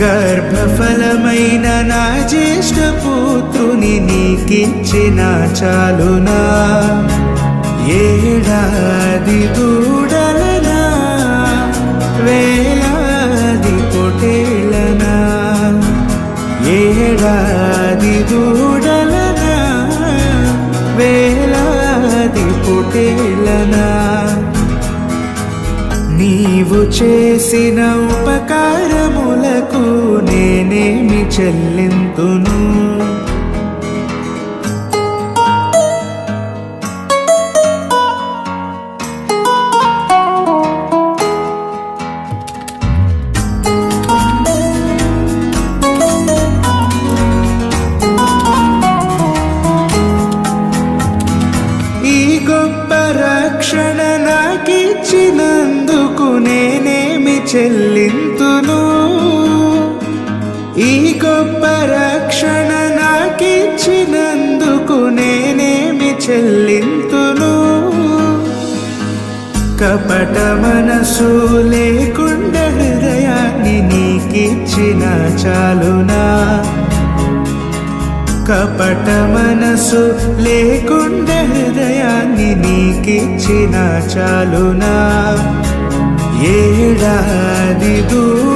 గర్భఫలమైన నా జ్యేష్ఠ పుత్రుని నీకిచ్చిన చాలునా. ఏడాది దూడలనా వేలాది పొటేలనా ఏడాది దూడలనా వేలాది పొటేలనా నీవు చేసిన వరకు నేనేమి చెల్లింతును? చెల్లింది చెల్లింతును. కపట మనసు లేకుండా హృదయాన్ని నీకిచ్చిన చాలునా. కపట మనసు లేకుండా హృదయాన్ని నీకిచ్చిన చాలునా. ఏడాది దూ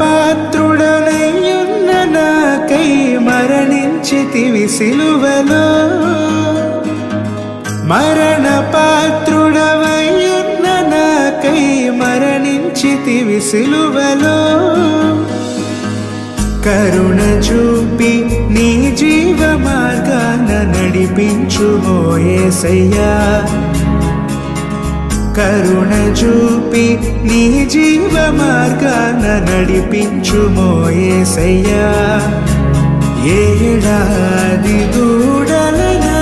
పాత్రుడనయ్యున్న నాకై మరణించితివి సిలువలో. మరణ పాత్రుడవయ్యున్న నాకై మరణించితివి సిలువలో. కరుణ చూపి నీ జీవ మార్గాన నడిపించు కరుణ చూపి నీ జీవ మార్గాన నడిపించు మోయేసయ్యా. ఏడాది దూడలనా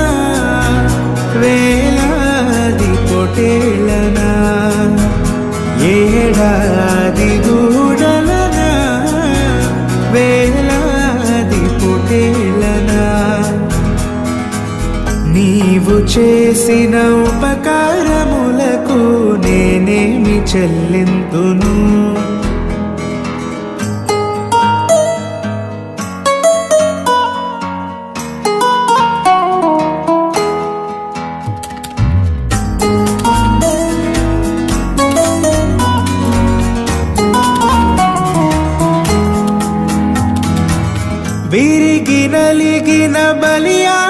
వేలాది పొటేలనా ఏడాది చేసిన ఉపకారములకు నేనేమి చెల్లింతును? విరిగి నలిగిన బలియా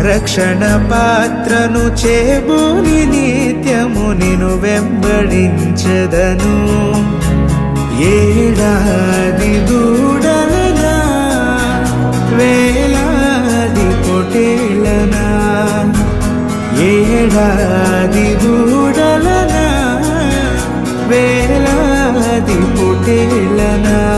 రక్షణ పాత్రను చేబూని నిత్యము నిను వెంబడించదను. ఏడాది దూడలనా వేలాది పొటేలనా ఏడాది దూడలనా వేలాది పొటేలనా